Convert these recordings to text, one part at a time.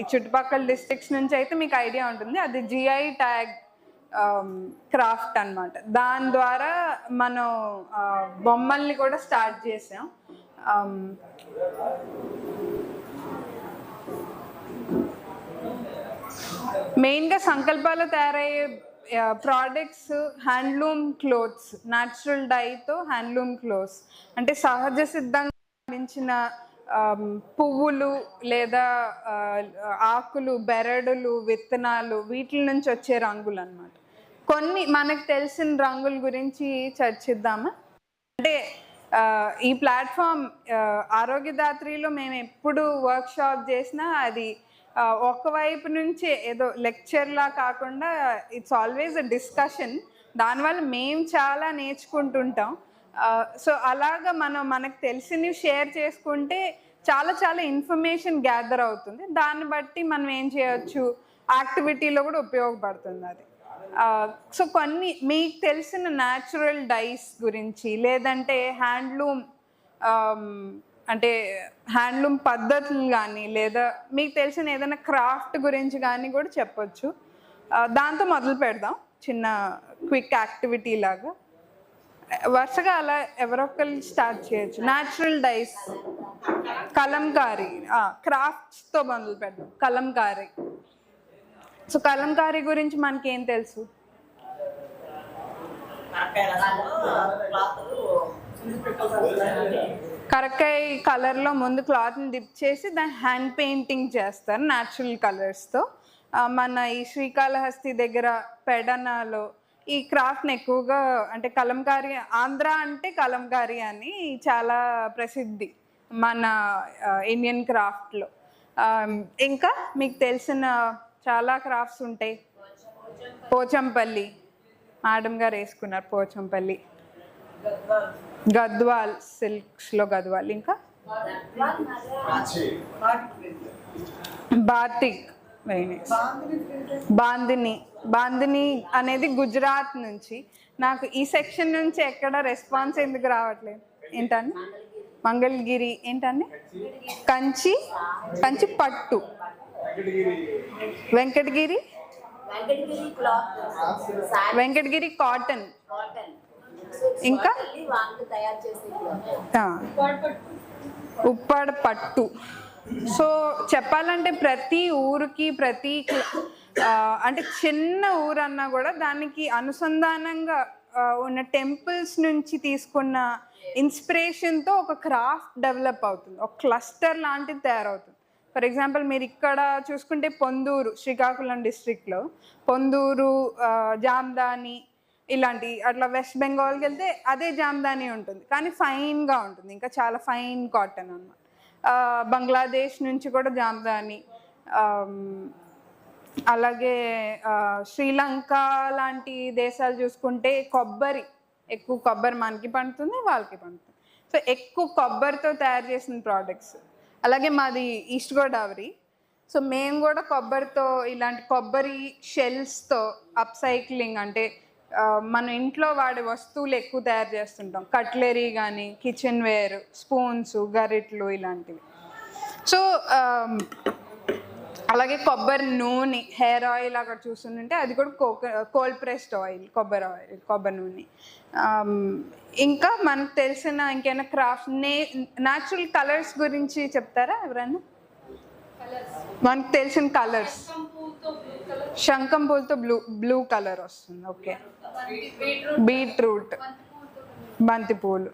ఈ చుట్టుపక్కల డిస్ట్రిక్ట్స్ నుంచి అయితే మీకు ఐడియా ఉంటుంది. అది జిఐ ట్యాగ్ క్రాఫ్ట్ అన్నమాట. దాని ద్వారా మనం బొమ్మల్ని కూడా స్టార్ట్ చేసాం. Um, మెయిన్గా సంకల్పాలు తయారయ్యే ప్రోడక్ట్స్ హ్యాండ్లూమ్ క్లోత్స్ న్యాచురల్ డైతో హ్యాండ్లూమ్ క్లోత్స్ అంటే సహజ సిద్ధంగా పండించిన పువ్వులు లేదా ఆకులు బెరడులు విత్తనాలు వీటి నుంచి వచ్చే రంగులు అన్నమాట కొన్ని మనకు తెలిసిన రంగుల గురించి చర్చిద్దామా? అంటే ఈ ప్లాట్ఫామ్ ఆరోగ్యదాత్రిలో మేము ఎప్పుడు వర్క్షాప్ చేసినా అది ఒకవైపు నుంచి ఏదో లెక్చర్లా కాకుండా ఇట్స్ ఆల్వేస్ అ డిస్కషన్. దానివల్ల మేము చాలా నేర్చుకుంటుంటాం. సో అలాగా మనం మనకు తెలిసినవి షేర్ చేసుకుంటే చాలా చాలా ఇన్ఫర్మేషన్ గ్యాదర్ అవుతుంది. దాన్ని బట్టి మనం ఏం చేయొచ్చు? యాక్టివిటీలో కూడా ఉపయోగపడుతుంది అది. సో కొన్ని మీకు తెలిసిన న్యాచురల్ డైస్ గురించి లేదంటే హ్యాండ్లూమ్ అంటే హ్యాండ్లూమ్ పద్ధతులు కానీ లేదా మీకు తెలిసిన ఏదైనా క్రాఫ్ట్ గురించి కానీ కూడా చెప్పొచ్చు. దాంతో మొదలు పెడదాం. చిన్న క్విక్ యాక్టివిటీ లాగా. వరుసగా అలా ఎవరొకరు స్టార్ట్ చేయొచ్చు? న్యాచురల్ డైస్ కలంకారీ క్రాఫ్ట్స్తో మొదలు పెడదాం. కలంకారీ సో కలంకారీ గురించి మనకి ఏం తెలుసు? కరక్కాయ కలర్లో ముందు క్లాత్ని డిప్ చేసి దాన్ని హ్యాండ్ పెయింటింగ్ చేస్తారు న్యాచురల్ కలర్స్తో మన ఈ శ్రీకాళహస్తి దగ్గర పెడనాలో ఈ క్రాఫ్ట్ని ఎక్కువగా అంటే కలంకారీ ఆంధ్ర అంటే కలంకారీ అని చాలా ప్రసిద్ధి మన ఇండియన్ క్రాఫ్ట్లో. ఇంకా మీకు తెలిసిన చాలా క్రాఫ్ట్స్ ఉంటాయి. పోచంపల్లి. మేడం గారు వేసుకున్నారు పోచంపల్లి. గద్వాల్ సిల్క్స్లో గద్వాల్. ఇంకా? Batik very nice Bandhani. Bandhani అనేది గుజరాత్ నుంచి. నాకు ఈ సెక్షన్ నుంచి ఎక్కడ రెస్పాన్స్ ఎందుకు రావట్లేదు? ఏంటండి? మంగళగిరి. ఏంటండి? కంచి కంచి పట్టు. వెంకటగిరి? వెంకటగిరి కాటన్. ఇంకా? ఉప్పాడ పట్టు. సో చెప్పాలంటే ప్రతి ఊరికి ప్రతి అంటే చిన్న ఊరన్నా కూడా దానికి అనుసంధానంగా ఉన్న టెంపుల్స్ నుంచి తీసుకున్న ఇన్స్పిరేషన్తో ఒక క్రాఫ్ట్ డెవలప్ అవుతుంది. ఒక క్లస్టర్ లాంటిది తయారవుతుంది. ఫర్ ఎగ్జాంపుల్ మీరు ఇక్కడ చూసుకుంటే పొందూరు శ్రీకాకుళం డిస్ట్రిక్ట్లో పొందూరు జామ్దాని ఇలాంటి అట్లా వెస్ట్ బెంగాల్కి వెళ్తే అదే జామ్దాని ఉంటుంది. కానీ ఫైన్గా ఉంటుంది. ఇంకా చాలా ఫైన్ కాటన్ అన్నమాట. బంగ్లాదేశ్ నుంచి కూడా జామదాని అలాగే శ్రీలంక లాంటి దేశాలు చూసుకుంటే కొబ్బరి ఎక్కువ కొబ్బరి మనకి పండుతుంది వాళ్ళకి పండుతుంది. సో ఎక్కువ కొబ్బరితో తయారు చేసిన ప్రోడక్ట్స్ అలాగే మాది ఈస్ట్ గోదావరి సో మేము కూడా కొబ్బరితో ఇలాంటి కొబ్బరి షెల్స్తో అప్సైక్లింగ్ అంటే మన ఇంట్లో వాడే వస్తువులు ఎక్కువ తయారు చేస్తుంటాం. కట్లరీ కానీ కిచెన్ వేర్ స్పూన్స్ గరిట్లు ఇలాంటివి. సో అలాగే కొబ్బరి నూనె హెయిర్ ఆయిల్ అక్కడ చూస్తుంటే అది కూడా కోక కోల్డ్ ప్రెస్డ్ ఆయిల్ కొబ్బరి ఆయిల్ కొబ్బరి నూనె. ఇంకా మనకు తెలిసిన ఇంకేమైనా క్రాఫ్ట్ నే న్యాచురల్ కలర్స్ గురించి చెప్తారా ఎవరైనా మనకు తెలిసిన కలర్స్ శంఖం పూలతో బ్లూ బ్లూ కలర్ వస్తుంది ఓకే. బీట్రూట్. బంతి పూలు.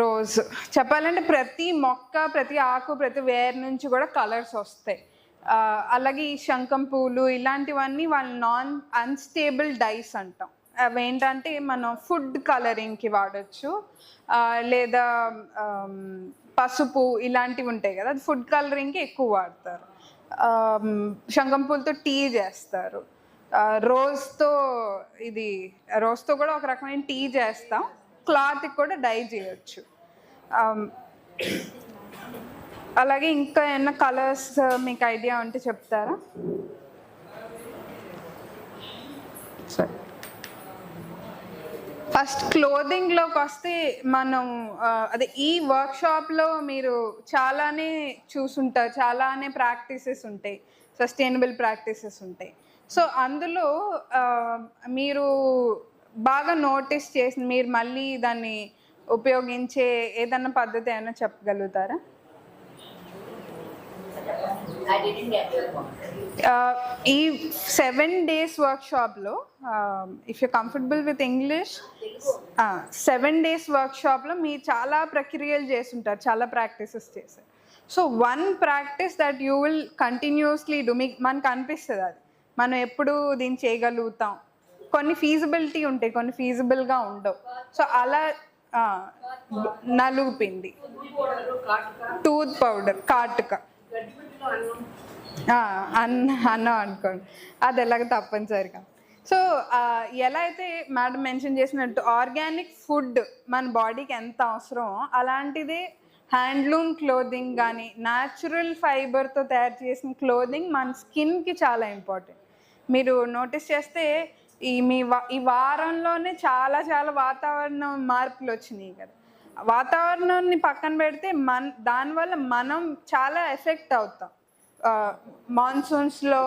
రోజ్. చెప్పాలంటే ప్రతి మొక్క ప్రతి ఆకు ప్రతి వేర్ నుంచి కూడా కలర్స్ వస్తాయి. అలాగే ఈ శంఖం పూలు ఇలాంటివన్నీ వాళ్ళు నాన్ అన్స్టేబుల్ డైస్ అంటాం. అవి ఏంటంటే మనం ఫుడ్ కలరింగ్కి వాడచ్చు. లేదా పసుపు ఇలాంటివి ఉంటాయి కదా అది ఫుడ్ కలరింగ్కి ఎక్కువ వాడతారు. శంఖం పూలతో టీ చేస్తారు. రోజ్తో ఇది రోజ్తో కూడా ఒక రకమైన టీ చేస్తాం. క్లాత్కి కూడా డై చేయొచ్చు. అలాగే ఇంకా ఏమైనా కలర్స్ మీకు ఐడియా ఉంటే చెప్తారా? సరే. ఫస్ట్ క్లోదింగ్లోకి వస్తే మనం అదే ఈ వర్క్షాప్లో మీరు చాలానే చూసుంటారు చాలానే ప్రాక్టీసెస్ ఉంటాయి సస్టైనబుల్ ప్రాక్టీసెస్ ఉంటాయి. సో అందులో మీరు బాగా నోటీస్ చేసి మీరు మళ్ళీ దాన్ని ఉపయోగించే ఏదన్నా పద్ధతి అయినా చెప్పగలుగుతారా? ఈ seven days వర్క్షాప్లో if you comfortable with English seven days వర్క్షాప్లో మీరు చాలా ప్రక్రియలు చేస్తుంటారు చాలా ప్రాక్టీసెస్ చేశారు so one practice that you will continuously do మీకు మనకు అనిపిస్తుంది అది. మనం ఎప్పుడు దీన్ని చేయగలుగుతాం. కొన్ని ఫీజిబిలిటీ ఉంటాయి కొన్ని ఫీజిబుల్గా ఉండవు. సో అలా ఆ, నలుగు పిండి. టూత్ పౌడర్ కాటుక. అన్న అన్నం అనుకోండి. అది ఎలాగ తప్పనిసరిగా. సో ఎలా అయితే మేడం మెన్షన్ చేసినట్టు ఆర్గానిక్ ఫుడ్ మన బాడీకి ఎంత అవసరమో అలాంటిది హ్యాండ్లూమ్ క్లోదింగ్ కానీ న్యాచురల్ ఫైబర్తో తయారు చేసిన క్లోదింగ్ మన స్కిన్కి చాలా ఇంపార్టెంట్. మీరు నోటీస్ చేస్తే ఈ మీ ఈ వారంలోనే చాలా చాలా వాతావరణం మార్పులు వచ్చినాయి కదా. వాతావరణాన్ని పక్కన పెడితే మన దానివల్ల మనం చాలా ఎఫెక్ట్ అవుతాం. మాన్సూన్స్లో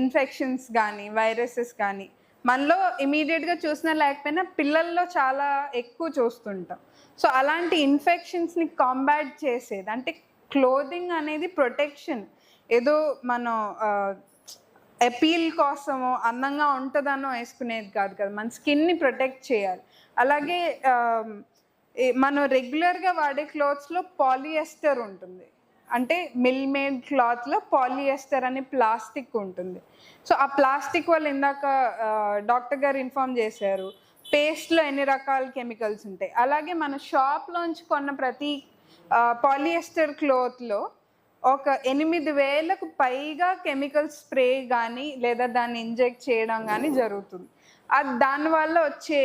ఇన్ఫెక్షన్స్ కానీ వైరసెస్ కానీ మనలో ఇమీడియట్గా చూసినా లేకపోయినా పిల్లల్లో చాలా ఎక్కువ చూస్తుంటాం. సో అలాంటి ఇన్ఫెక్షన్స్ని కాంబాట్ చేసేది అంటే క్లోదింగ్ అనేది ప్రొటెక్షన్. ఏదో మనం అపీల్ కోసమో అందంగా ఉంటుందనో వేసుకునేది కాదు కదా మన స్కిన్ని ప్రొటెక్ట్ చేయాలి. అలాగే మనం రెగ్యులర్గా వాడే క్లాత్స్లో పాలియెస్టర్ ఉంటుంది. అంటే మిల్ మేడ్ క్లాత్లో పాలియెస్టర్ అనే ప్లాస్టిక్ ఉంటుంది. సో ఆ ప్లాస్టిక్ వల్ల ఇందాక డాక్టర్ గారు ఇన్ఫామ్ చేశారు పేస్ట్లో ఎన్ని రకాల కెమికల్స్ ఉంటాయి. అలాగే మన షాప్లోంచి కొన్న ప్రతి పాలియెస్టర్ క్లోత్లో ఒక ఎనిమిది వేలకు పైగా కెమికల్ స్ప్రే కానీ లేదా దాన్ని ఇంజెక్ట్ చేయడం కానీ జరుగుతుంది. అది దానివల్ల వచ్చే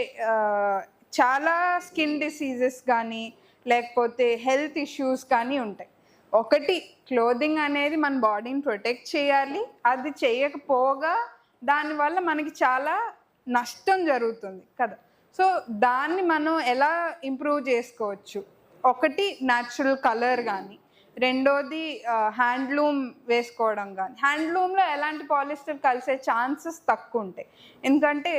చాలా స్కిన్ డిసీజెస్ కానీ లేకపోతే హెల్త్ ఇష్యూస్ కానీ ఉంటాయి. ఒకటి క్లోదింగ్ అనేది మన బాడీని ప్రొటెక్ట్ చేయాలి. అది చేయకపోగా దానివల్ల మనకి చాలా నష్టం జరుగుతుంది కదా. సో దాన్ని మనం ఎలా ఇంప్రూవ్ చేసుకోవచ్చు? ఒకటి న్యాచురల్ కలర్ కానీ రెండోది హ్యాండ్లూమ్ వేసుకోవడం కానీ హ్యాండ్లూమ్లో ఎలాంటి పాలిస్టర్ కలిసే ఛాన్సెస్ తక్కువ ఉంటాయి. ఎందుకంటే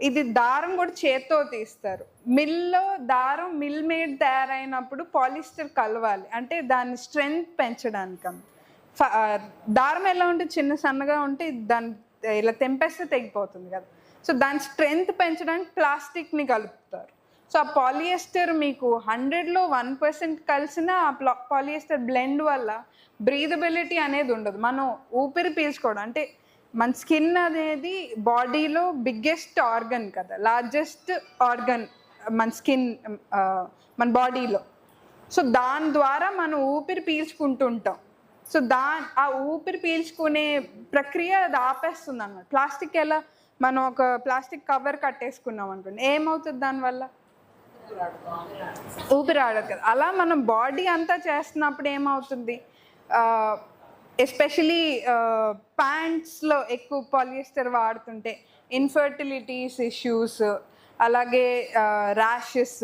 ఇది దారం కూడా చేత్తో తీస్తారు. మిల్లో దారం మిల్ మేడ్ తయారైనప్పుడు పాలిస్టర్ కలవాలి. అంటే దాని స్ట్రెంగ్త్ పెంచడానికి. ఫ- దారం ఎలా ఉంటే చిన్న సన్నగా ఉంటే దాని ఇలా తెంపేస్తే తెగిపోతుంది కదా. సో దాని స్ట్రెంగ్త్ పెంచడానికి ప్లాస్టిక్ని కలుపుతారు. సో ఆ పాలియెస్టర్ మీకు హండ్రెడ్లో వన్ పర్సెంట్ కలిసిన ఆ పాలియెస్టర్ బ్లెండ్ వల్ల బ్రీదబిలిటీ అనేది ఉండదు. మనం ఊపిరి పీల్చుకోవడం అంటే మన స్కిన్ అనేది బాడీలో బిగ్గెస్ట్ ఆర్గన్ కదా లార్జెస్ట్ ఆర్గన్ మన స్కిన్ మన బాడీలో. సో దాని ద్వారా మనం ఊపిరి పీల్చుకుంటుంటాం సో దా ఆ ఊపిరి పీల్చుకునే ప్రక్రియ అది ఆపేస్తుంది అన్నమాట. ప్లాస్టిక్ ఎలా మనం ఒక ప్లాస్టిక్ కవర్ కట్టేసుకున్నాం అనుకోండి ఏమవుతుంది దానివల్ల ఊపిరి ఆడదు కదా. అలా మనం బాడీ అంతా చేస్తున్నప్పుడు ఏమవుతుంది? ఎస్పెషలీ ప్యాంట్స్లో uh, ఎక్కువ పాలియస్టర్ వాడుతుంటే ఇన్ఫర్టిలిటీస్ ఇష్యూస్ అలాగే uh, ర్యాషెస్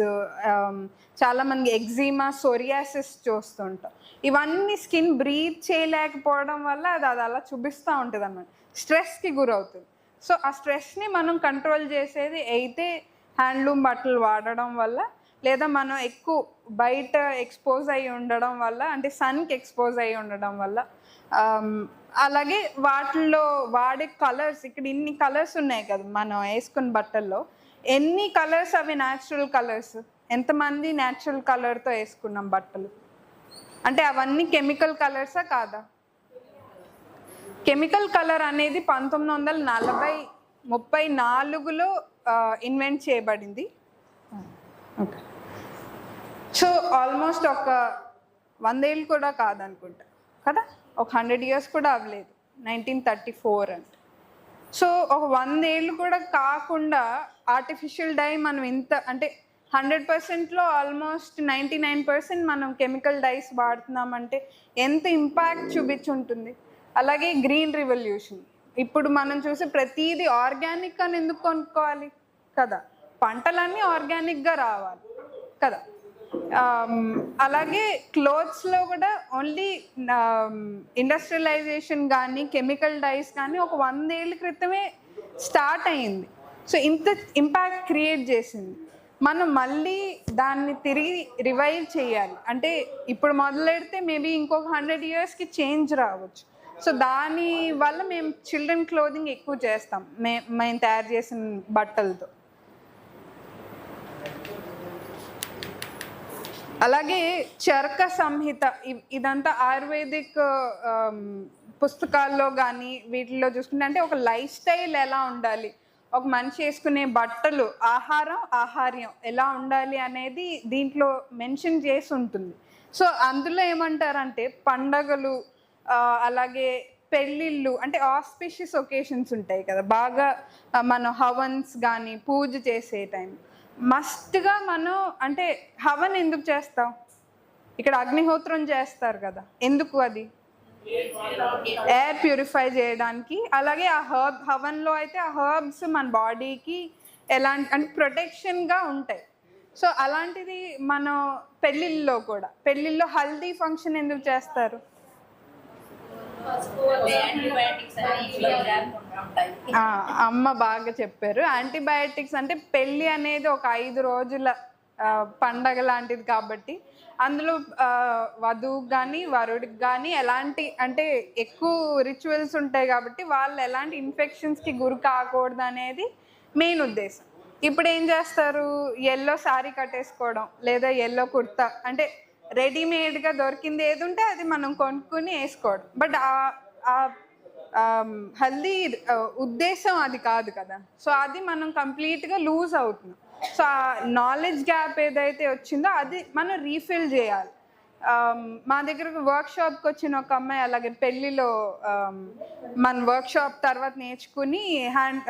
um, చాలామంది ఎగ్జిమా సోరియాసిస్ చూస్తుంటాం. ఇవన్నీ స్కిన్ బ్రీత్ చేయలేకపోవడం వల్ల అది అది అలా చూపిస్తూ ఉంటుంది అన్నమాట స్ట్రెస్కి గురవుతుంది. సో ఆ స్ట్రెస్ని మనం కంట్రోల్ చేసేది అయితే హ్యాండ్లూమ్ బట్టలు వాడడం వల్ల లేదా మనం ఎక్కువ బయట ఎక్స్పోజ్ అయి ఉండడం వల్ల అంటే సన్కి ఎక్స్పోజ్ అయి ఉండడం వల్ల అలాగే వాటిల్లో వాడే కలర్స్ ఇక్కడ ఇన్ని కలర్స్ ఉన్నాయి కదా మనం వేసుకున్న బట్టల్లో. ఎన్ని కలర్స్ అవి న్యాచురల్ కలర్స్? ఎంతమంది న్యాచురల్ కలర్తో వేసుకున్నాం బట్టలు? అంటే అవన్నీ కెమికల్ కలర్సా కాదా? కెమికల్ కలర్ అనేది పంతొమ్మిది వందల నలభై ముప్పై నాలుగులో ఇన్వెంట్ చేయబడింది. ఓకే. సో ఆల్మోస్ట్ ఒక వందేళ్ళు కూడా కాదనుకుంటా. కదా? ఒక హండ్రెడ్ ఇయర్స్ కూడా అవ్వలేదు. నైన్టీన్ థర్టీ ఫోర్ అంటే సో ఒక వంద ఏళ్ళు కూడా కాకుండా ఆర్టిఫిషియల్ డై మనం ఇంత అంటే హండ్రెడ్ పర్సెంట్లో ఆల్మోస్ట్ నైంటీ నైన్ పర్సెంట్ మనం కెమికల్ డైస్ వాడుతున్నామంటే ఎంత ఇంపాక్ట్ చూపించుంటుంది? అలాగే గ్రీన్ రివల్యూషన్ ఇప్పుడు మనం చూసి ప్రతిదీ ఆర్గానిక్ అని ఎందుకు కొనుక్కోవాలి? కదా. పంటలన్నీ ఆర్గానిక్గా రావాలి. కదా. Um, అలాగే క్లోత్స్లో కూడా ఓన్లీ ఇండస్ట్రియలైజేషన్ కానీ కెమికల్ డైస్ కానీ ఒక వందేళ్ళ క్రితమే స్టార్ట్ అయింది సో ఇంత ఇంపాక్ట్ క్రియేట్ చేసింది. మనం మళ్ళీ దాన్ని తిరిగి రివైవ్ చేయాలి. అంటే ఇప్పుడు మొదలెడితే మేబీ ఇంకొక హండ్రెడ్ ఇయర్స్కి చేంజ్ రావచ్చు. సో దాని వల్ల మేము చిల్డ్రన్ క్లోదింగ్ ఎక్కువ చేస్తాం. మే మేము తయారు చేసిన బట్టలతో. అలాగే చరక సంహిత ఇదంతా ఆయుర్వేదిక్ పుస్తకాల్లో కానీ వీటిల్లో చూసుకుంటే అంటే ఒక లైఫ్ స్టైల్ ఎలా ఉండాలి? ఒక మనిషి వేసుకునే బట్టలు ఆహారం ఆహార్యం ఎలా ఉండాలి అనేది దీంట్లో మెన్షన్ చేసి ఉంటుంది. సో అందులో ఏమంటారంటే పండగలు అలాగే పెళ్ళిళ్ళు అంటే ఆస్పిషియస్ ఒకేషన్స్ ఉంటాయి కదా. బాగా మనం హవన్స్ కానీ పూజ చేసే టైం మస్ట్గా మనం అంటే హవన్ ఎందుకు చేస్తాం? ఇక్కడ అగ్నిహోత్రం చేస్తారు కదా. ఎందుకు అది? ఎయిర్ ప్యూరిఫై చేయడానికి. అలాగే ఆ హర్బ్ హవన్లో అయితే ఆ హర్బ్స్ మన బాడీకి ఎలాంటి అంటే ప్రొటెక్షన్గా ఉంటాయి. సో అలాంటిది మనం పెళ్ళిళ్ళలో కూడా. పెళ్ళిళ్ళలో హల్దీ ఫంక్షన్ ఎందుకు చేస్తారు యాంటీబయాటిక్స్ అని ఇవి రాకుండా ఉంటాయి ఆ, అమ్మ బాగా చెప్పారు. యాంటీబయాటిక్స్ అంటే పెళ్ళి అనేది ఒక ఐదు రోజుల పండగ లాంటిది కాబట్టి అందులో ఆ, వధువుకి కానీ వరుడికి కానీ ఎలాంటి అంటే ఎక్కువ రిచువల్స్ ఉంటాయి కాబట్టి వాళ్ళు ఎలాంటి ఇన్ఫెక్షన్స్కి గురి కాకూడదు అనేది మెయిన్ ఉద్దేశం. ఇప్పుడు ఏం చేస్తారు? ఎల్లో శారీ కట్టేసుకోవడం లేదా ఎల్లో కుర్తా అంటే రెడీమేడ్గా దొరికింది ఏది ఉంటే అది మనం కొనుక్కుని వేసుకోవడం. బట్ ఆ హెల్దీ ఉద్దేశం అది కాదు కదా. సో అది మనం కంప్లీట్గా లూజ్ అవుతున్నాం. సో ఆ నాలెడ్జ్ గ్యాప్ ఏదైతే వచ్చిందో అది మనం రీఫిల్ చేయాలి. మా దగ్గరకు వర్క్ షాప్కి వచ్చిన ఒక అమ్మాయి అలాగే పెళ్ళిలో మన వర్క్ షాప్ తర్వాత నేర్చుకుని హ్యాండ్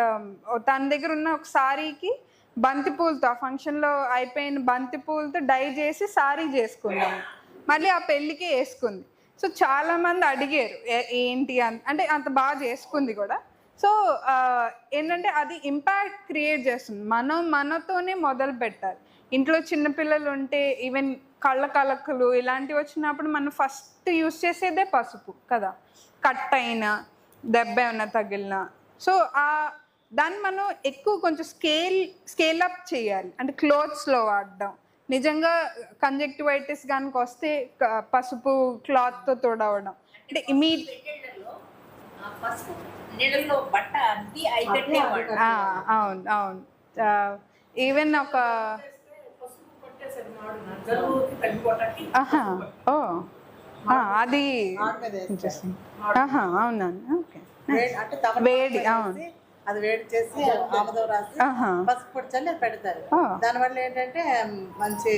తన దగ్గర ఉన్న ఒక సారీకి బంతి పూలతో ఆ ఫంక్షన్లో అయిపోయిన బంతి పూలతో డై చేసి సారీ చేసుకున్నాము మళ్ళీ ఆ పెళ్ళికి వేసుకుంది. సో చాలామంది అడిగారు ఏంటి అని అంటే అంత బాగా చేసుకుంది కూడా. సో ఏంటంటే అది ఇంపాక్ట్ క్రియేట్ చేస్తుంది. మనం మనతోనే మొదలు పెట్టాలి. ఇంట్లో చిన్నపిల్లలు ఉంటే ఈవెన్ కళ్ళ కలకలు ఇలాంటివి వచ్చినప్పుడు మనం ఫస్ట్ యూస్ చేసేదే పసుపు కదా. కట్ అయినా దెబ్బ ఏమైనా తగిలినా. సో ఆ దాన్ని మనం ఎక్కువ కొంచెం స్కేల్ స్కేల్ అప్ చేయాలి. అంటే క్లోత్స్లో వాడడం. నిజంగా కంజక్టివైటిస్ కనుక వస్తే పసుపు క్లాత్తో తోడవడం. అంటే ఆ, అవును అవును. ఈవెన్ ఒక ఓ ఆ, అది అవునా ఓకే వేడి అవును. అది వేడి చేసి ఆముదం రాసి పసుపు పొడి చల్లి అది పెడతారు. దానివల్ల ఏంటంటే మంచి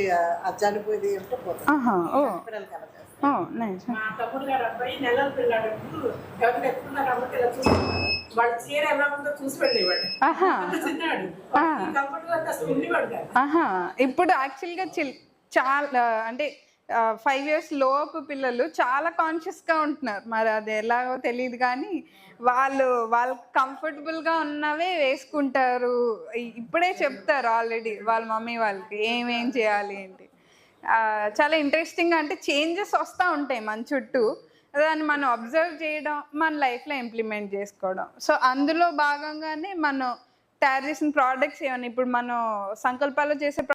జలుబు ఇది ఉంటే పోతుంది. మా తమ్ముడు గారు అబ్బాయి నెలల పిల్లాడు. ఇలా వాళ్ళ చీర ఎలా ఉందో చూసి వెళ్ళేవాడు చిన్నాడు. కంఫర్ట్ అసలు ఉండేవాడు ఇప్పుడు యాక్చువల్గా చిల్ చాలా అంటే ఫైవ్ ఇయర్స్ లోపు పిల్లలు చాలా కాన్షియస్గా ఉంటున్నారు. మరి అది ఎలాగో తెలియదు కానీ వాళ్ళు వాళ్ళు కంఫర్టబుల్గా ఉన్నవే వేసుకుంటారు. ఇప్పుడే చెప్తారు ఆల్రెడీ వాళ్ళ మమ్మీ వాళ్ళకి ఏమేం చేయాలి ఏంటి. చాలా ఇంట్రెస్టింగ్ అంటే చేంజెస్ వస్తూ ఉంటాయి మన చుట్టూ. దాన్ని మనం అబ్జర్వ్ చేయడం మన లైఫ్లో ఇంప్లిమెంట్ చేసుకోవడం. సో అందులో భాగంగానే మనం తయారు చేసిన ప్రోడక్ట్స్ ఏమైనా ఇప్పుడు మనం సంకల్పాలు చేసే